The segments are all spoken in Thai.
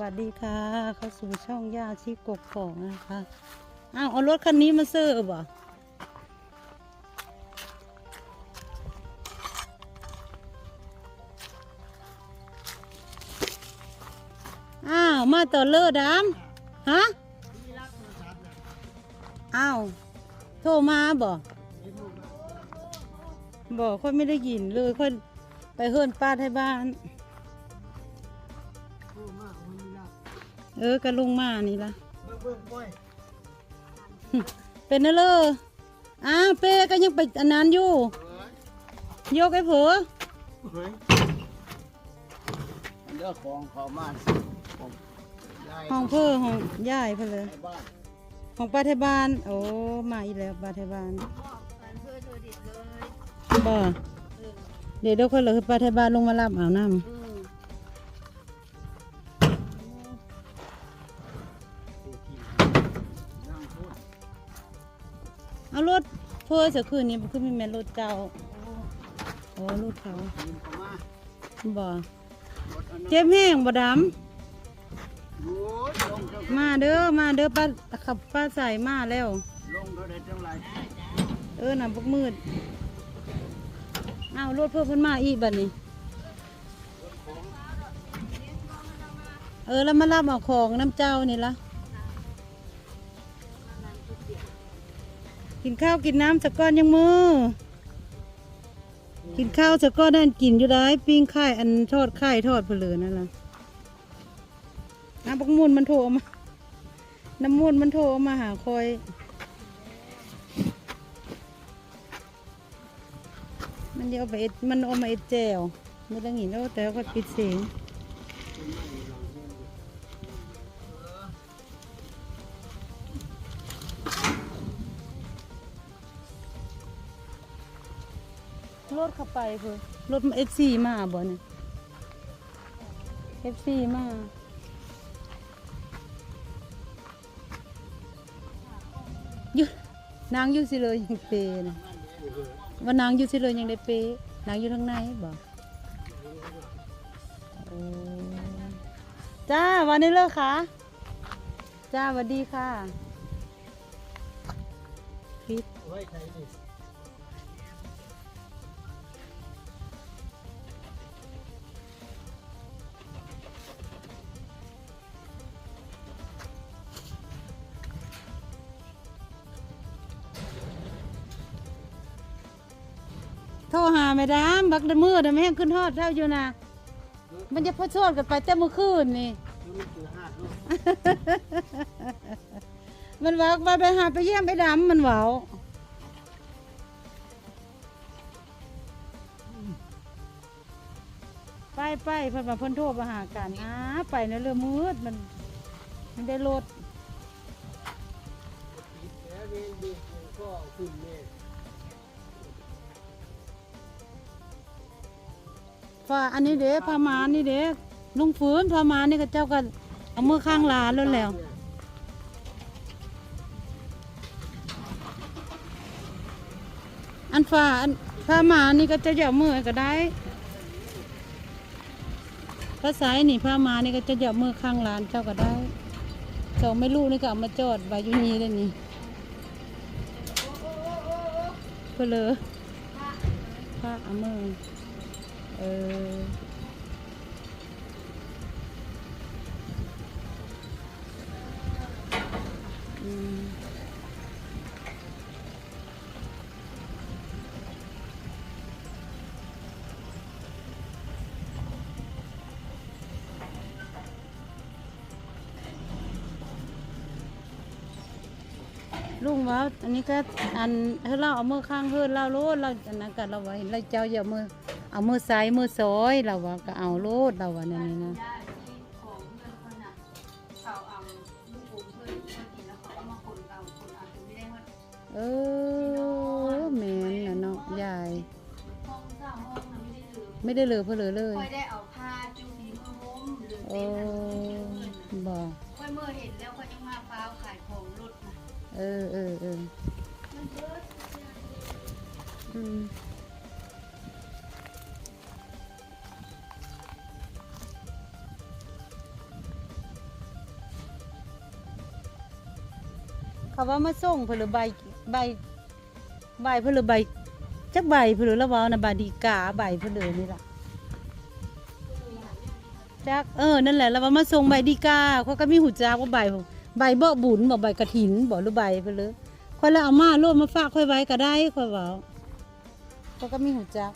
วัสดีค่ะ เข้าสู่ช่องย่าชีกกของนะคะอ้าวเอารถคันนี้มาเสิร์ฟเหรออ้าว มาต่อเลอดามฮะอ้าวโทรมาบ่บ่ค่อยไม่ได้ยินเลยค่อยไปเฮิรนป้าที่บ้าน เออกระลุงมานี่ละเป็นนั่นเลยอ้าวเป้ก็ยังไปอันนั้นอยู่ ยกไอ้เผลอเลือกของเขามาผมได้ห้องเพื่อห้องย่ายเพื่อเลยในบ้านห้องป้าไทยบ้าน โอ้มาอีกแล้วป้าไทยบ้านบ่เดี๋ยวเดี๋ยวคนเลยป้าไทยบ้านลงมารับเอาน้ำ ถเพื่อคืนนี้คือมีแม่รถเจ้า โอ้รถเขากินเขามาบ่เจ็บแห้งบ่ดโอ้ยลงเท่าำมาเด้อมาเด้อป้าขับป้าใส่มาแล้วเท่าไรเท่าไรเออน้ำพวกมืดเอารถเพื่อเพิ่นมาอีกบัดนี้ เออแล้วมารับเอาของน้ำเจ้านี่ละ กินข้าวกินน้ำสักก้อนยังมือ กินข้าวสักก้อนนั่นกินอยู่ได้ปิ้งไข่อันทอดไข่ทอดเพลือนั่นล่ะน้ำปักมูลมันโทรมา น้ำมูลมันโทรมาหาคอยมันเดี๋ยวไปเอ็ดมันเอามาเอ็ดแจวไม่ต้องหินแล้วแต่ก็ปิดเสียง รถเข้าไปเพื่อรถเอฟซีมาบ่เนี่ยเอฟซีมาอยู่นางอยู่สิเลยยังเปนะว่านางอยู่สิเลยยังได้เปะนางอยู่ทางในบ่โอ้จ้าวันนี้เลิกค่ะจ้าสวัสดีค่ะพิษ ไว้ใครนี่โทรหาแม่ดามบักดมือดะแม่งขึ้นทอดเท่าอยู่นะมันจะพอชดกันไปแต่เมื่อคืนนี่มันคือห้าว่าไปหาไปเยี่ยมไปดำมันว้าไปไปเพิ่นมาเพิ่นโทรมาหากันอ้าไปในเรื่องมืดมัน มันได้รถแล้วเรียนดีก็ขึ้นเนี่ย ฝ่าอันนี้เด้พามานี่เด้ลุงฝืนพามานี่ก็เจ้าก็เอามือข้างลานแล้วแล้วอันฝ่าอันพามานี่ก็จะเหยามือก็ได้ภาษาไอ้นี่พามานี่ก็จะเหยามือข้างลานเจ้าก็ได้สองไม่ลูกนี่ก็เอามาจอดไว้อยู่นี่เลยนี่เพื่อเลยพาเอามือ อออลุงว่าอันนี้ก็อันเฮ้เราเอามือข้างเฮือนเราโลดเราอันนั้นก็เราว่าเห็นเราเจ้าอย่ามือ เอามือซ้ายมือซ้อยเราว่าก็เอาโลดเราว่านั่นนี่นะเออแม่นน่ะเนาะยาย ไม่ได้เหลือเพื่อเหลือเลยค่อยได้เอาผ้าจูนีมือหุ้มหรือโอ้เป็นเงินบอกค่อยเมื่อเห็นแล้วค่อยยังมาฟ้าวขายของรถนะเออเออเออ เขาว่ามาส่งเพิ่นหรือใบใบใบเพิ่นหรือใบจักใบเพิ่นหรือละวานะบาดีกาใบเพิ่นเลนี่ล่ะจักเออนั่นแหละล้วว่ามาส่งใบดีกาเขาก็มีหูจักว่าใบใบเบาบุญบ่ใบกระถินบ่หรือใบเพิ่นเลยค่อยล้วเอามาโลดมาฝากค่อยไว้ก็ได้ค่อยเว้าเขาก็มีหูจัก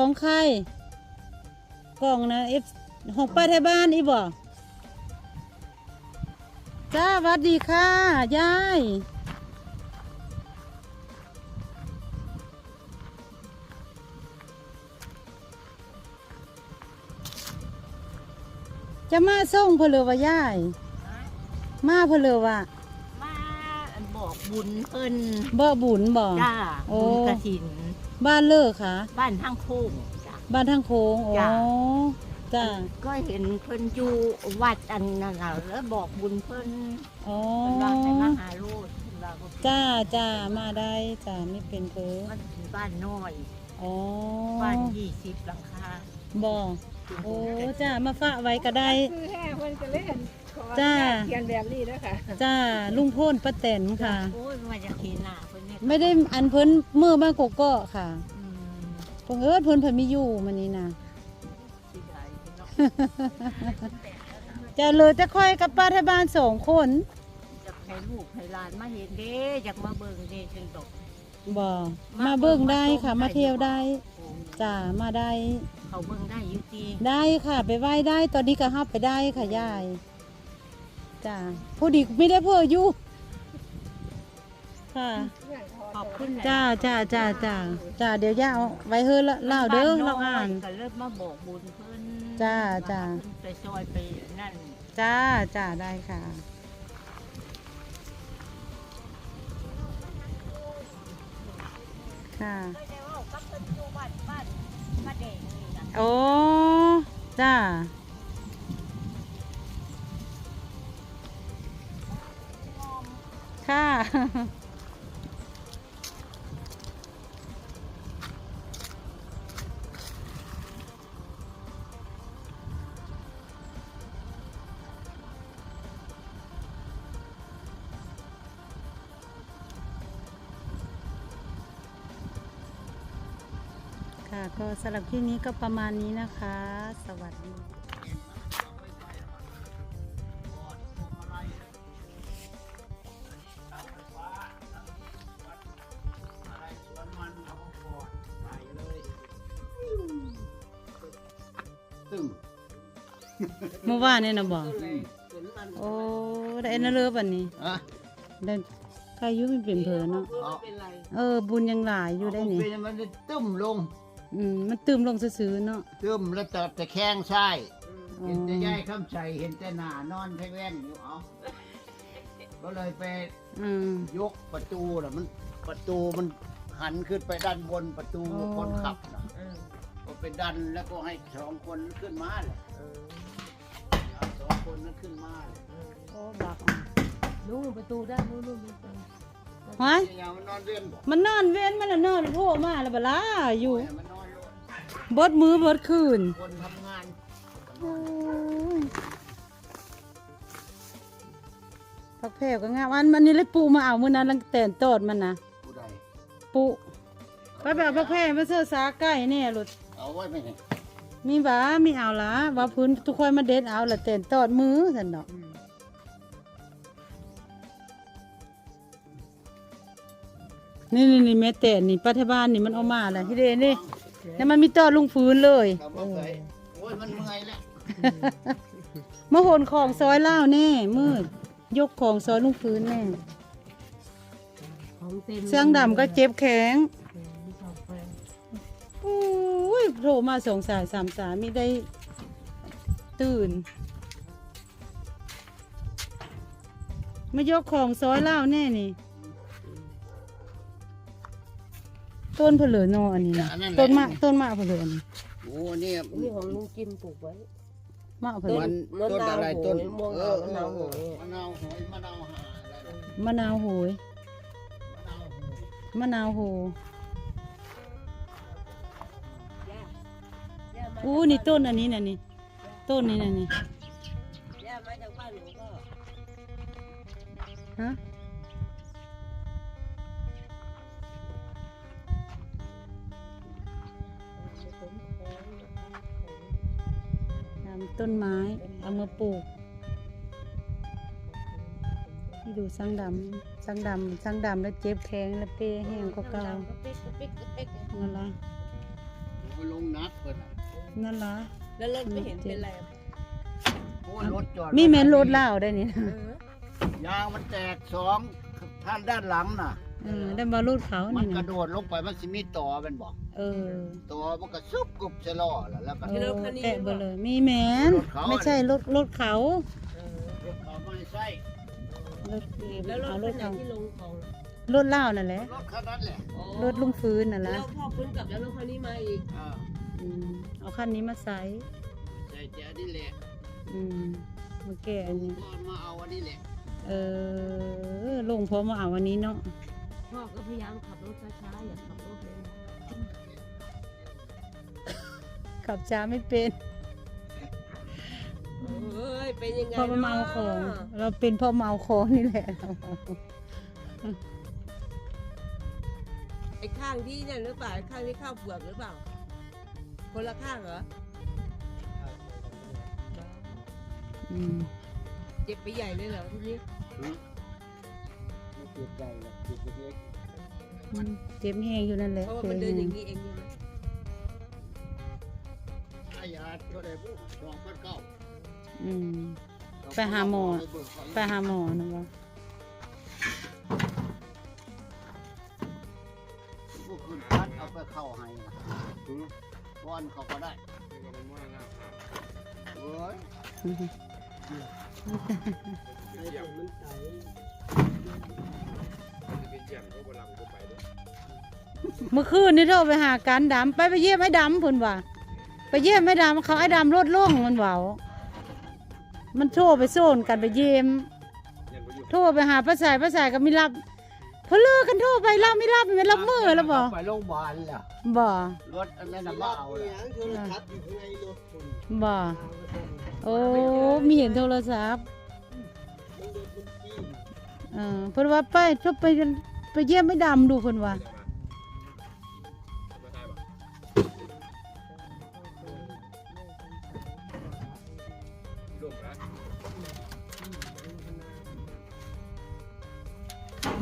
ของใครกล่องนะเอฟของป้าไทยบ้านอีบ่จ้าหวัดดีค่ะ ยาย จะมาส่งเพนเลือว่ายาย มาเพนเลือว่ามาบอกบุญเพิ่นบ่บุญบ่จ้าโอ้บุญกระถิน บ้านเลิกค่ะ บ้านทางโค้งจ้าบ้านทางโค้งโอ้จ้ะ จ้าก็เห็นเพิ่นอยู่วัดอันนั้นน่ะแล้วบอกบุญเพิ่นอ๋อเพิ่นว่าให้มาหาโลดเพิ่นว่าก็จ้าจ้ามาได้จ้าไม่เป็นเพอมันเป็นบ้านน้อย อ๋อบ้านยี่สิบหลังคาบ่โอ้จ้ามาฝากไว้ก็ได้ คือแห่เพิ่นก็เล่นขอจ้า เขียนแบบนี้นะค่ะจ้าลุงโพ่นป้าแตนค่ะ โอ้ยมาจากเห็นหน้าเพิ่นเนี่ย ไม่ได้อันเพิ่นมือบ้านกกอกค่ะอืมเพิ่งเอิ้นเพิ่นเพิ่นมีอยู่มันนี้นะสิได้เนาะจะเลยจะค่อยกับป้าที่บ้านสองคนอยากให้ลูกให้หลานมาเห็นเด้อยากมาเบิ่งเด้จังดอกบ่มาเบิ่งได้ค่ะ มาเที่ยวได้โอ้จ้ามาได้เขาเบิ่งได้อยู่ติได้ค่ะ ไปไหว้ได้ตอนนี้ก็ฮับไปได้ค่ะยายจ้าผู้ดีไม่ได้เพื่ออยู่ ค่ะ ขอบคุณจ้าจ้าจ้าจ้าจ้าเดี๋ยวย่าเอาไว้เฮ้อละเล่าเด้อเราอ่าน ก็เริ่มมาบอกบุญเพิ่นจ้าจ้าเพิ่นไปซอยไปนั่นจ้าจ้าได้ค่ะ ค่ะไม่ได้ว่ากับเพิ่นอยู่บ้านบ้านบ้านแดงนี่นะโอ้ จ้า ค่ะ ก็สำหรับที่นี้ก็ประมาณนี้นะคะ สวัสดีตึ้งเมื่อวานเนี่ยนะบอกโอ้ได้เอ็นเลิฟอันนี้อะได้ใครอยุ่ไม่เป็นเพอเนาะเอาเออบุญยังหลายอยู่ได้นี่ เป็นมันจะตึ้มลง อืมมันตืมลงซื้อๆเนาะตึ้มแล้วแต่แต่แข้งใช่อ๋อเห็นแต่ย่ายข้ามใส่เห็นแต่หน้านอนแท่แว่นอยู่เอาก็เลยไปอืม ยกประตูน่ะมันประตูมันหันขึ้นไปด้านบนประตูอ๋อ คนขับนะก็ไปดันแล้วก็ให้สองคนขึ้นมาเลยเอาสองคนนั้นขึ้นมาเลยโอ้บักนู่นประตูด้านนู้นนู่นมีประตูฮะยาวมันนอนเรียนบอกมันนอนเว้นมันน่ะนอนโผล่มาแล้วบัดล่ะอยู่ มัน นอนโลดบดมือบดคืนคนทำงานโอ้ยพักแพรวก็งามอันมันนี่เลยปูมาเอามื้อนั้นลังแต่นตอดมันนะผู้ใดปูไปแบบพักแพรวมาเสื้อสาใกล้แน่หลุดเอาไว้ไหมเนี่ยมีบ้ามีเอาละว่าพื้นทุกคนมาเด็ดเอาละแต่นตอดมือสันดอกนี่นี่นี่แม่แต่นนี่ปัทบ้านนี่มันเอามาแหละที่เดนนี่ แล้วมันมีตอดลุงฟื้นเลยเอามาใส่โอ้ยมันเมื่อยแล้วมาโหนของซอยเล่าวแน่มืด ยกของซอยลุงฟื้นแน่ของเต็มเสียงดำก็เจ็บแข็งอุ้ยโผล่มาสองสายสามสายมีได้ตื่น มายกของซอยเล่าวแน่นี่ ต้นเพลือนออันนี้นะต้นมะต้นมะเพลืออันนี้โอ้เนี่ยนี่ของลุงจิมปลูกไว้มาเพิ่มันมะต้นนาวอะไรโหยต้นม่วงเอหาอวเอมะนาวอโหเอยอมะนาวโหยมะนาวหาอะไรนะมะนาวโหยมะนาวโหยมะนาวโหอู้นี่ต้นอันนี้น่ะนี่ต้นนี้น่ะนี่ย่ามาจากบ้านหนูก็ฮะ ต้นไม้ เอามาปลูกที่ดูสังดำสังดำสังดำแล้วเจ็บแข้งแล้วเป้แห้งก็เก่านั่นละโอ้ยลงนักเพิ่นน่ะนั่นละแล้วรถไม่เห็นเป็นไรมีแมนรถเล่าได้นี่นะยางมันแตกสองท่านด้านหลังน่ะ เออได้มารถเขามันนี่กระนะโดดลงไปมันสิมีต่อเป็นบอกเออต่อมันก็ซุบกุบใส่ล้อแล้วแล้วก็เออแตะเบดเลยมีแมนรถเขา ไม่ใช่รถรถเขาเออรถเขาไม่ใช่รถแล้วรถเอารคัถนไหนเขาที่ลงของรถเล่าวนั่นแหละรถคันนั้นแหละรถลุงฟื้นน่ะแล้ละวพ่อฟื้นกลับแล้วรถคันนี้มาอีกอ่าอืมเอาคันนี้มาใส่ใช่แจ๊นี่แหละอืมมาแก่อันนี้ ก็มาเอาอันนี้แหละเออลงพร้อมมาเอาวันนี้เนาะ พ่อก็พยายามขับรถช้าๆอย่าขับรถเร็วขับช้าไม่เป็นเอ้ยเป็นยังไงเพราะว่าเมาของ เราเป็นเพราะเมาของนี่แหละ ไอ้ข้างที่เนี่ยหรือเปล่าไอ้ข้างที่ข้าวเปลือกหรือเปล่า คนละข้างเหรออืมเจ็บไปใหญ่เลยเหรอทีนี้ไม่ เจ็บใจหรอกเจ็บเล็กอืมเจ็บแห้งอยู่นั่นแหละเพราะว่าเจ็มันบเดินอแห้ย่างงนี้เองใช่ไหมๆถ้ายาตัวใดบุสองพันเก้าอืม ไปหาหมอ ไปหาหมอนะวะพวกคุณพัดเอาไปเข้าให้นะก้อนเขาก็ได้เว้ย เมื่อคืนนี่โทรไปหาการดำไปไปเยี่ยมไอ้ดำเพิ่นว่าไปเยี่ยมไอ้ดำเขาไอ้ดำรถล่งมันเบามันโทรไปโซนกันไปเยี่ยมโทรไปหาป้าสายป้าสายก็ไม่รับเพอเลิกกันโทรไปรับไม่รับไม่รับมือแล้วบ่ไปโรงพยาบาลแล้วบ่รถอันนั้นน่ะมาเอาแล้วบ่โอ้มีเห็นโทรศัพท์เออเพิ่นว่าไปชอบไปกันไปเยี่ยมไอ้ดำดูเพิ่นว่า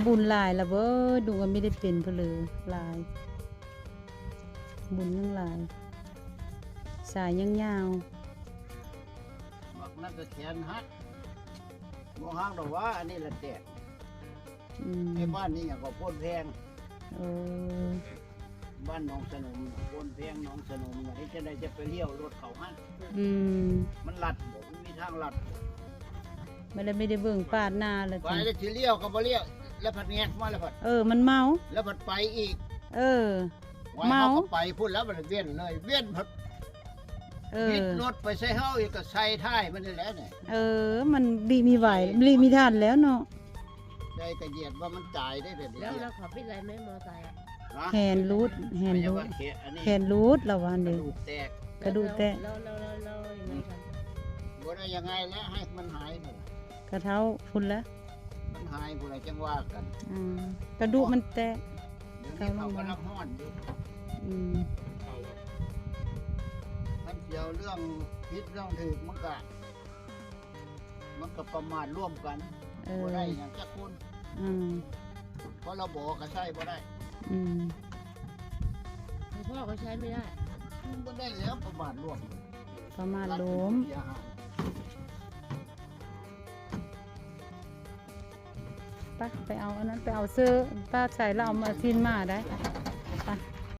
บุญลายละเบ้อดูว่าไม่ได้เป็นเพนเลยหลาย บุญยังลาย สายยังยาวบักนั่นก็แขนหักโมองห้างดอว่าอันนี้ละแตก อืมไอ้บ้านนี่อย่างก็พ่นแพงเออบ้านหนองสนมน่ะพ่นแพงหนองสนมน่ะไอ้จะได้จะไปเลี้ยวรถเขาหันอืมมันลัดบ่มันมีทางลัดไม่ได้ไม่ได้เบิ่งปาดหน้าเลยไปจ้ะแล้วสิเลี้ยวก็บ่เลี้ยวแล้วผัดแงกมาแล้วผัดเออ มันเมา แล้วผัดไปอีกเออ ไว้เมาเขาก็ไปพุ่นแล้วมันเวียนเลยเวียนผัดเอพิอดรถไปใส่เฮาอีกก็ใส่ท้ายมันนี่แหละเนี่ยเออ มันบีมีไหวบีมีทานแล้วเนาะ ได้กระเหยียดว่ามันตายได้แบบนี้แล้วเราขับเป็นไรไหมมอเตอร์ไซค์อะฮะแฮนรูดแฮนไม่ใช่รูว่าดเขะอันนี้แฮนรูดละวันกระเดียว ดูกแตกกระดูกแตะแล้วแล้วแล้วแล้วยังไงกันบ่ได้ยังไงแล้วให้มันหายพุ่นกระเท้าพุ่นละมันหายพุ่นอะไรจังว่ากันอ่ากระดูกมันแตะเดี๋ยวนี้เขากำลังห้อนอยู่อืมมันเกี่ยวเรื่องพิษเรื่องถือมันก็มันก็ประมาทร่วมกันเออบ่ได้อย่างจะคุณ อืมเพราะเราบอกก็ใช่บ่ได้อืมพ่อก็ใช้ไม่ได้ บ่ได้แล้วประมาทร่วมประมาณล้มเสียหายไปไปเอาอันนั้นไปเอาเสื้อป้าใส่แล้วเอามาทิ้นมาได้ไป